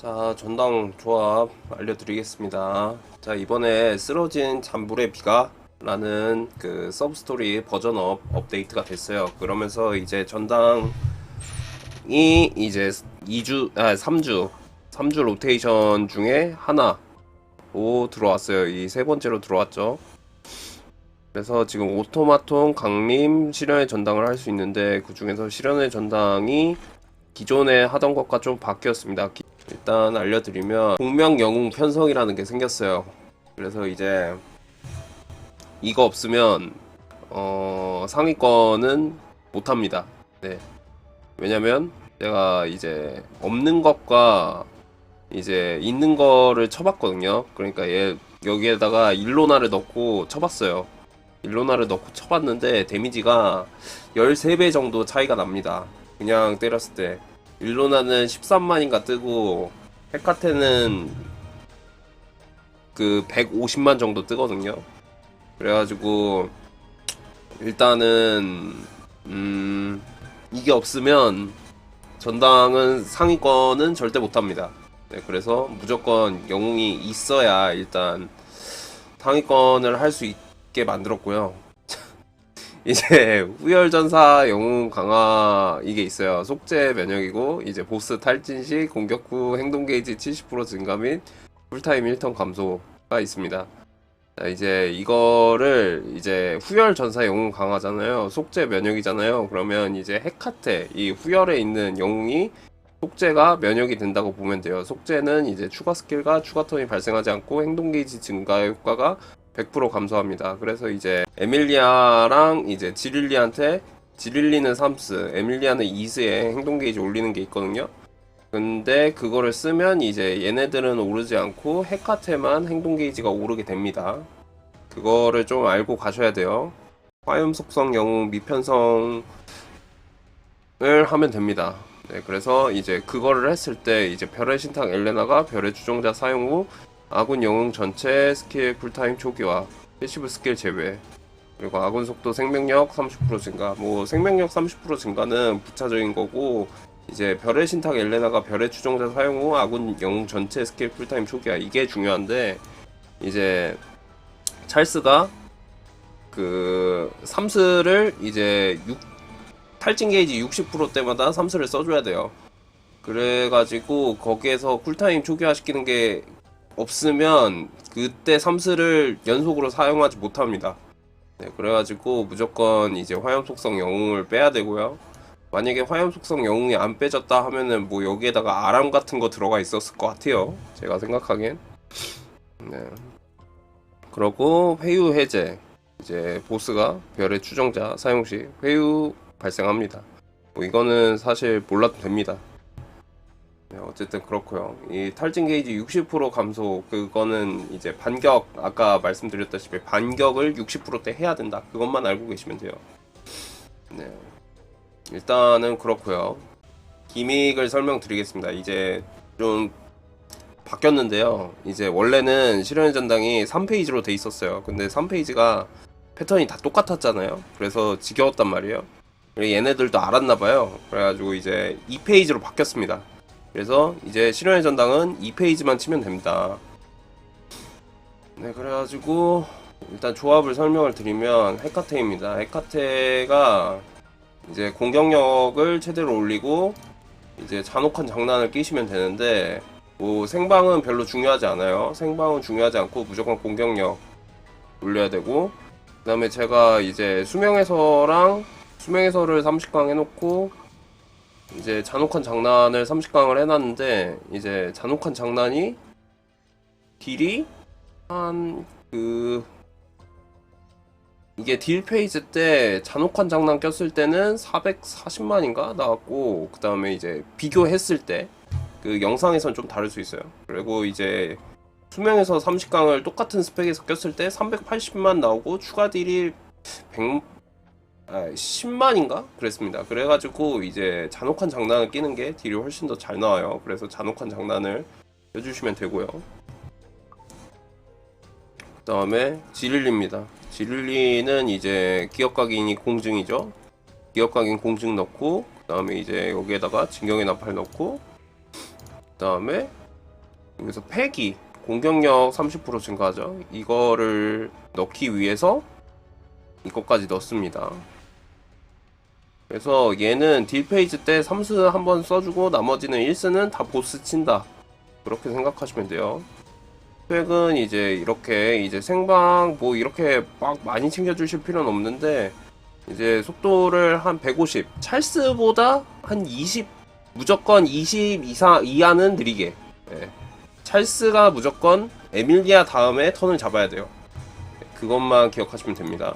자, 전당 조합 알려드리겠습니다. 자, 이번에 쓰러진 잔불의 비가 라는 그 서브스토리 버전업 업데이트가 됐어요. 그러면서 이제 전당이 이제 2주, 아, 3주, 3주 로테이션 중에 하나로 들어왔어요. 이 세 번째로 들어왔죠. 그래서 지금 오토마톤, 강림, 실현의 전당을 할 수 있는데 그 중에서 실현의 전당이 기존에 하던 것과 좀 바뀌었습니다. 기- 일단 알려드리면 공명 영웅 편성이라는 게 생겼어요. 그래서 이제 이거 없으면 어, 상위권은 못합니다. 네. 왜냐면 제가 이제 없는 것과 이제 있는 거를 쳐봤거든요. 그러니까 얘 여기에다가 일로나를 넣고 쳐봤어요. 일로나를 넣고 쳐봤는데 데미지가 13배 정도 차이가 납니다. 그냥 때렸을 때. 일로나는 13만인가 뜨고 헤카테는 그 150만 정도 뜨거든요. 그래가지고 일단은 음 이게 없으면 전당은 상위권은 절대 못합니다. 네, 그래서 무조건 영웅이 있어야 일단 상위권을 할 수 있게 만들었고요. 이제 후열전사 영웅 강화 이게 있어요. 속죄 면역이고 이제 보스 탈진 시 공격 후 행동 게이지 70% 증가 및 풀타임 1턴 감소가 있습니다. 자, 이제 이거를 이제 후열 전사 영웅 강화잖아요. 속죄 면역이잖아요. 그러면 이제 헤카테 이 후열에 있는 영웅이 속죄가 면역이 된다고 보면 돼요. 속죄는 이제 추가 스킬과 추가 턴이 발생하지 않고 행동 게이지 증가 효과가 100% 감소합니다. 그래서 이제 에밀리아랑 이제 지릴리한테 지릴리는 3스, 에밀리아는 2스에 행동 게이지 올리는 게 있거든요. 근데 그거를 쓰면 이제 얘네들은 오르지 않고 헤카테만 행동 게이지가 오르게 됩니다. 그거를 좀 알고 가셔야 돼요. 화염 속성 영웅 미편성을 하면 됩니다. 네, 그래서 이제 그거를 했을 때 이제 별의 신탁 엘레나가 별의 주종자 사용 후 아군 영웅 전체 스킬 쿨타임 초기화, 패시브 스킬 제외, 그리고 아군 속도 생명력 30% 증가. 뭐 생명력 30% 증가는 부차적인 거고 이제 별의 신탁 엘레나가 별의 추종자 사용 후 아군 영웅 전체 스킬 쿨타임 초기화 이게 중요한데 이제 찰스가 그 삼스를 이제 6 탈진 게이지 60% 때마다 삼스를 써줘야 돼요. 그래가지고 거기에서 쿨타임 초기화 시키는 게 없으면 그때 삼스를 연속으로 사용하지 못합니다. 네, 그래가지고 무조건 이제 화염 속성 영웅을 빼야 되고요. 만약에 화염 속성 영웅이 안 빼졌다 하면은 뭐 여기에다가 아람 같은 거 들어가 있었을 것 같아요. 제가 생각하기엔. 네. 그러고 회유 해제. 이제 보스가 별의 추종자 사용 시 회유 발생합니다. 뭐 이거는 사실 몰라도 됩니다. 네, 어쨌든 그렇고요. 이 탈진 게이지 60% 감소 그거는 이제 반격 아까 말씀드렸다시피 반격을 60%대 해야 된다. 그것만 알고 계시면 돼요. 네. 일단은 그렇고요. 기믹을 설명드리겠습니다. 이제 좀 바뀌었는데요. 이제 원래는 실현의 전당이 3페이지로 돼 있었어요. 근데 3페이지가 패턴이 다 똑같았잖아요. 그래서 지겨웠단 말이에요. 얘네들도 알았나 봐요. 그래가지고 이제 2페이지로 바뀌었습니다. 그래서 이제 실현의 전당은 2페이지만 치면 됩니다. 네, 그래가지고 일단 조합을 설명을 드리면 헤카테입니다. 헤카테가 이제 공격력을 최대로 올리고 이제 잔혹한 장난을 끼시면 되는데 뭐 생방은 별로 중요하지 않아요. 생방은 중요하지 않고 무조건 공격력 올려야 되고 그 다음에 제가 이제 수명해서랑 수명해서를 30강 해놓고 이제 잔혹한 장난을 30강을 해놨는데 이제 잔혹한 장난이 딜이 한 그 이게 딜 페이지 때 잔혹한 장난 꼈을 때는 440만인가 나왔고 그 다음에 이제 비교했을 때 그 영상에선 좀 다를 수 있어요. 그리고 이제 수명에서 30강을 똑같은 스펙에서 꼈을 때 380만 나오고 추가 딜이 100 아, 10만인가 그랬습니다. 그래가지고 이제 잔혹한 장난을 끼는 게 딜이 훨씬 더 잘 나와요. 그래서 잔혹한 장난을 껴주시면 되고요. 그 다음에 지릴리입니다. 지릴리는 이제 기억각인이 공증이죠. 기억각인 공증 넣고 그 다음에 이제 여기에다가 진경의 나팔 넣고 그 다음에 여기서 패기 공격력 30% 증가하죠. 이거를 넣기 위해서 이것까지 넣습니다. 그래서 얘는 딜 페이지 때 3스 한번 써주고 나머지는 1스는 다 보스 친다. 그렇게 생각하시면 돼요. 스펙은 이제 이렇게 이제 생방 뭐 이렇게 막 많이 챙겨주실 필요는 없는데 이제 속도를 한 150, 찰스보다 한 20, 무조건 20 이상 이하는 느리게. 예. 찰스가 무조건 에밀리아 다음에 턴을 잡아야 돼요. 그것만 기억하시면 됩니다.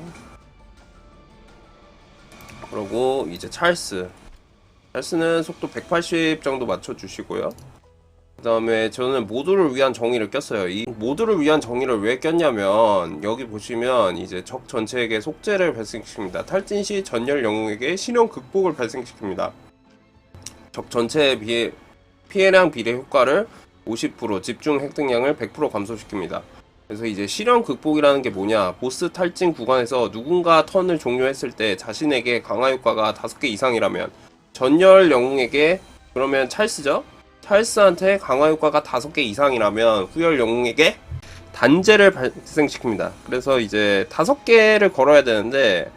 그리고 이제 찰스. 찰스는 속도 180 정도 맞춰주시고요. 그 다음에 저는 모두를 위한 정의를 꼈어요. 이 모두를 위한 정의를 왜 꼈냐면 여기 보시면 이제 적 전체에게 속죄를 발생시킵니다. 탈진 시 전열 영웅에게 신용 극복을 발생시킵니다. 적 전체에 비해 피해량 비례 효과를 50% 집중 획득량을 100% 감소시킵니다. 그래서 이제 실현 극복이라는 게 뭐냐 보스 탈진 구간에서 누군가 턴을 종료했을 때 자신에게 강화 효과가 5개 이상이라면 전열 영웅에게 그러면 찰스죠? 찰스한테 강화 효과가 5개 이상이라면 후열 영웅에게 단죄를 발생시킵니다. 그래서 이제 5개를 걸어야 되는데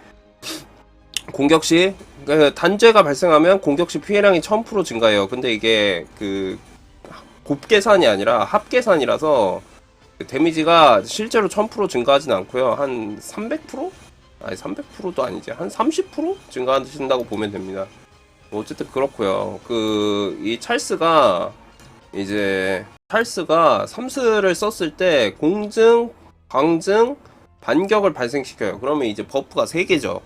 공격 시그 단죄가 발생하면 공격 시 피해량이 1000% 증가해요. 근데 이게 그 곱계산이 아니라 합계산이라서 그 데미지가 실제로 1000% 증가하진 않고요. 한 300%? 아니 300%도 아니지. 한 30% 증가하신다고 보면 됩니다. 뭐 어쨌든 그렇고요. 그 이 찰스가 이제 찰스가 삼스를 썼을 때 공증, 광증, 반격을 발생시켜요. 그러면 이제 버프가 3개죠.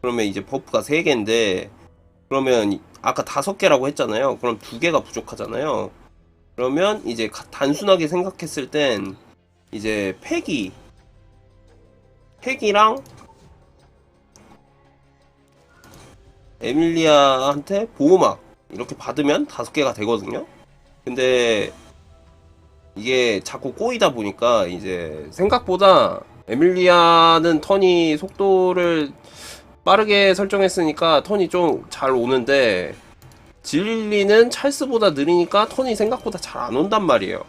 그러면 이제 버프가 3개인데 그러면 아까 5개라고 했잖아요. 그럼 2개가 부족하잖아요. 그러면 이제 가- 단순하게 생각했을 땐 이제 패기 패기랑 에밀리아한테 보호막 이렇게 받으면 다섯 개가 되거든요. 근데 이게 자꾸 꼬이다 보니까 이제 생각보다 에밀리아는 턴이 속도를 빠르게 설정했으니까 턴이 좀 잘 오는데 진리는 찰스보다 느리니까 턴이 생각보다 잘 안 온단 말이에요.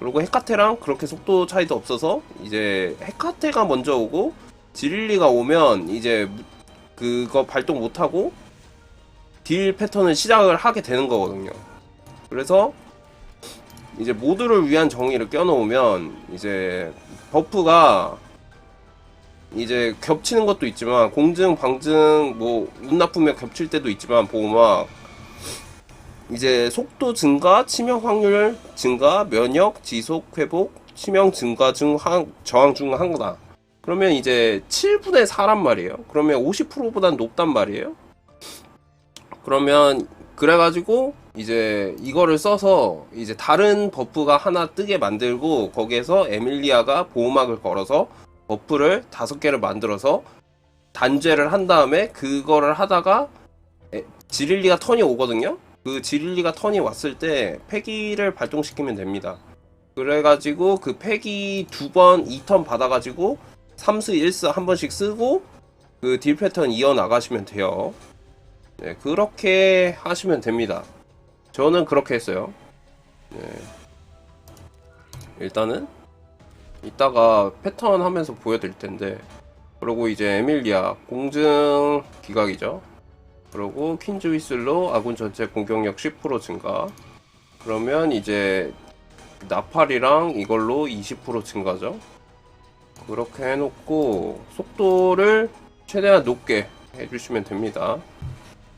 그리고 헤카테랑 그렇게 속도 차이도 없어서 이제 헤카테가 먼저 오고 지릴리가 오면 이제 무- 그거 발동 못하고 딜 패턴을 시작을 하게 되는 거거든요. 그래서 이제 모두를 위한 정의를 껴놓으면 이제 버프가 이제 겹치는 것도 있지만 공증, 방증, 뭐 운 나쁘면 겹칠 때도 있지만 보호막 이제 속도 증가, 치명 확률 증가, 면역, 지속, 회복, 치명 증가 중 한, 저항 중 한거다. 그러면 이제 7분의 4란 말이에요. 그러면 50%보단 높단 말이에요. 그러면 그래가지고 이제 이거를 써서 이제 다른 버프가 하나 뜨게 만들고 거기에서 에밀리아가 보호막을 걸어서 버프를 다섯 개를 만들어서 단죄를 한 다음에 그거를 하다가 에, 지릴리가 턴이 오거든요. 그 지릴리가 턴이 왔을 때 패기를 발동시키면 됩니다. 그래가지고 그 패기 두 번, 2턴 받아가지고 3스, 1스 한 번씩 쓰고 그 딜 패턴 이어 나가시면 돼요. 네, 그렇게 하시면 됩니다. 저는 그렇게 했어요. 네. 일단은 이따가 패턴 하면서 보여드릴 텐데 그리고 이제 에밀리아 공증 기각이죠. 그리고 퀸즈 휘슬로 아군 전체 공격력 10% 증가. 그러면 이제 나팔이랑 이걸로 20% 증가죠. 그렇게 해놓고 속도를 최대한 높게 해주시면 됩니다.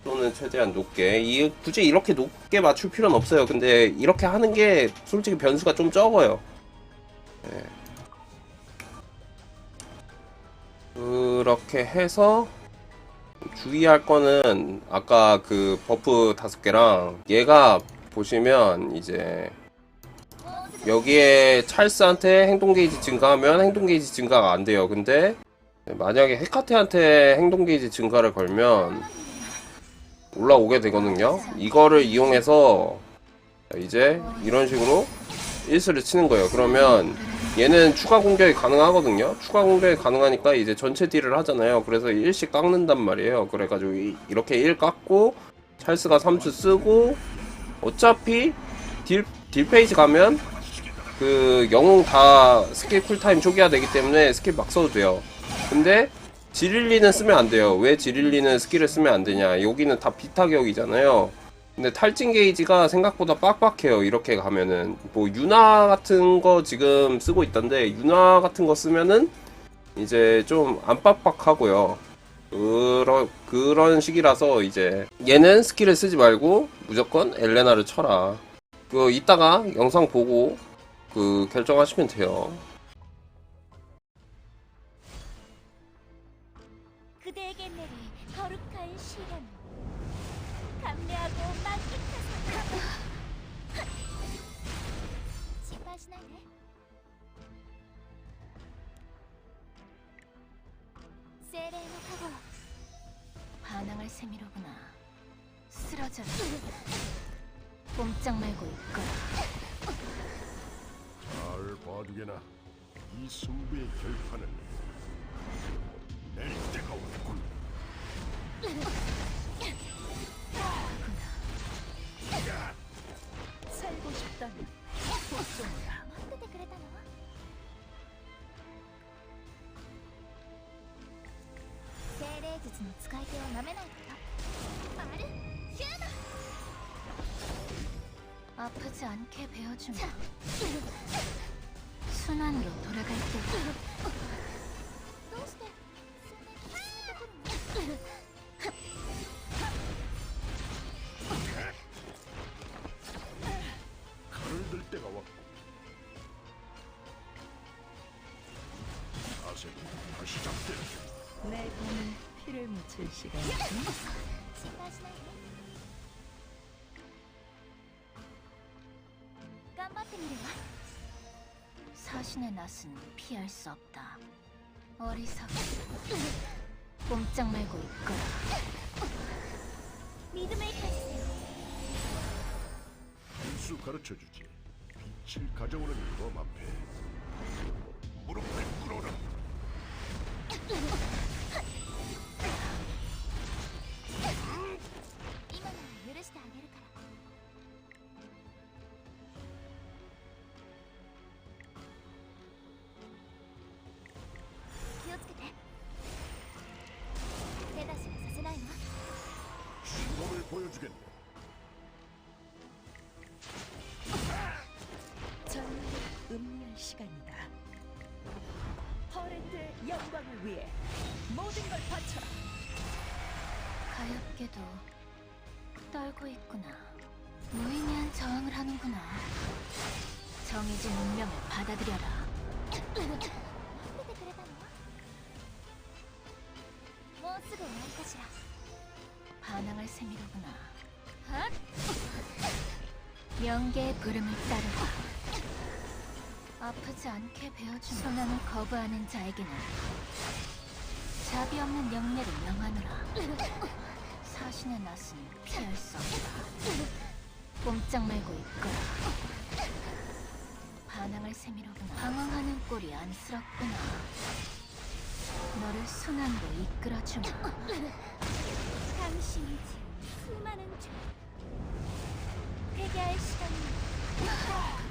속도는 최대한 높게. 이 굳이 이렇게 높게 맞출 필요는 없어요. 근데 이렇게 하는 게 솔직히 변수가 좀 적어요. 네. 그렇게 해서 주의할 거는 아까 그 버프 다섯 개랑 얘가 보시면 이제 여기에 찰스한테 행동 게이지 증가하면 행동 게이지 증가가 안 돼요. 근데 만약에 헤카테한테 행동 게이지 증가를 걸면 올라오게 되거든요. 이거를 이용해서 이제 이런 식으로 1스를 치는 거예요. 그러면 얘는 추가 공격이 가능하거든요. 추가 공격이 가능하니까 이제 전체 딜을 하잖아요. 그래서 1씩 깎는단 말이에요. 그래가지고 이- 이렇게 1 깎고 찰스가 3수 쓰고 어차피 딜, 딜 페이지 가면 그 영웅 다 스킬 쿨타임 초기화 되기 때문에 스킬 막 써도 돼요. 근데 지릴리는 쓰면 안 돼요. 왜 지릴리는 스킬을 쓰면 안 되냐? 여기는 다 비타격이잖아요. 근데 탈진 게이지가 생각보다 빡빡해요. 이렇게 가면은 뭐 유나 같은 거 지금 쓰고 있던데 유나 같은 거 쓰면은 이제 좀 안 빡빡하고요. 그런 그런 식이라서 이제 얘는 스킬을 쓰지 말고 무조건 엘레나를 쳐라. 그 이따가 영상 보고 그 결정하시면 돼요. 그대에게 내릴 거룩한 시간 감내하고 만끽하세요 지파시나네 세레노하고 반항할 셈이로구나. 쓰러져라. 꼼짝 말고 있거라. 잘 봐두게나 이 승부의 결판은 내릴 때가 왔군. の使い手をなめないことマルヒューマ 아프지 않게 베어주마. 순환으로 돌아갈 때다. 있을 시간이죠. 사신의 낯은 피할 수 없다. 어리석은 꼼짝 말고 있거라. 믿음을 가지세요. 분수 가르쳐주지. 빛을 가져오는 검 앞에 무릎을 꿇어라. 시간이다. 허렌드의 영광을 위해 모든 걸 바쳐라. 가엾게도 떨고 있구나. 무의미한 저항을 하는구나. 정해진 운명을 받아들여라. 반항할 셈이로구나. 명계의 부름을 따르라. 아프지 않게 베어주마. 순환을 거부하는 자에게는 자비 없는 영례를 명하노라. 사신의 낯은 피할 수 없다. 꼼짝 말고 있거라. 반항할 셈이로구나. 방황하는 꼴이 안쓰럽구나. 너를 순환으로 이끌어주마. 당신이 지은 수많은 죄 회개할 시간이 どう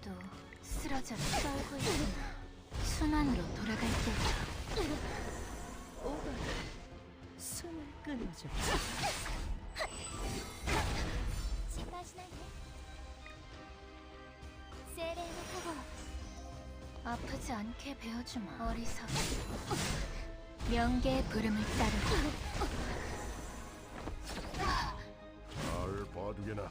그래도 쓰러져 떨고 있구나. 순환으로 돌아갈게. 오가 숨을 끊어줘. 아프지 않게 배워주마 어리석 명계의 부름을 따르라 잘 봐두게나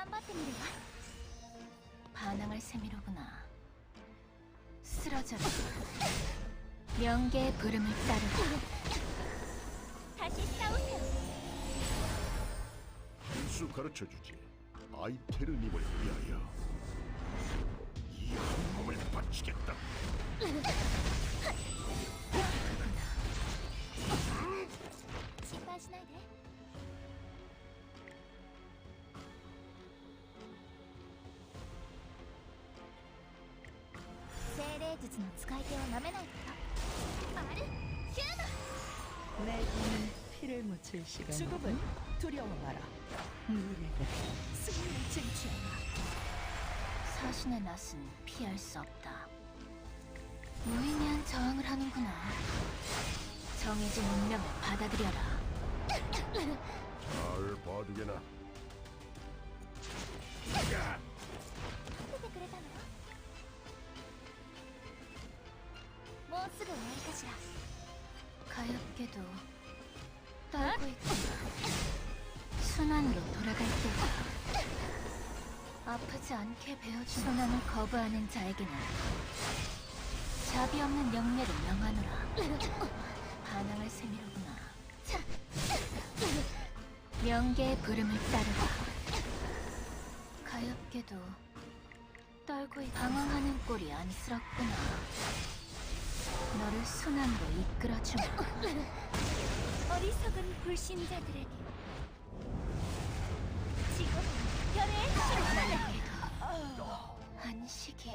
頑張ってみるわ 반항할 셈이로구나. 쓰러져라. 명계의 부름을 따르라. 다시 싸우세요 한수 가르쳐 주지. 아이테르님을 위하여 이 한 몸을 바치겠다. 術の使い手をなめないことあるヒューマ내 몸에 피를 묻힐 시간. 죽음을 두려워 마라. 미래를 승리를 쟁취하라. 사신의 낯은 피할 수 없다. 무의미한 저항을 하는구나. 정해진 운명을 받아들여라. 잘 봐두게나. 見 もうすぐ終わりかしら 가엾게도 떨고 있구나. 순환으로 돌아갈 때다. 아프지 않게 배워준 순환을 거부하는 자에게는 자비 없는 영예를 명하노라. 반항할 셈이로구나. 명계의 부름을 따르라. 가엾게도 떨고 있 방황하는 꼴이 안쓰럽구나. 너를 순환으로 이끌어주마. 어리석은 불신자들에게 지금 별의 힘을 안식이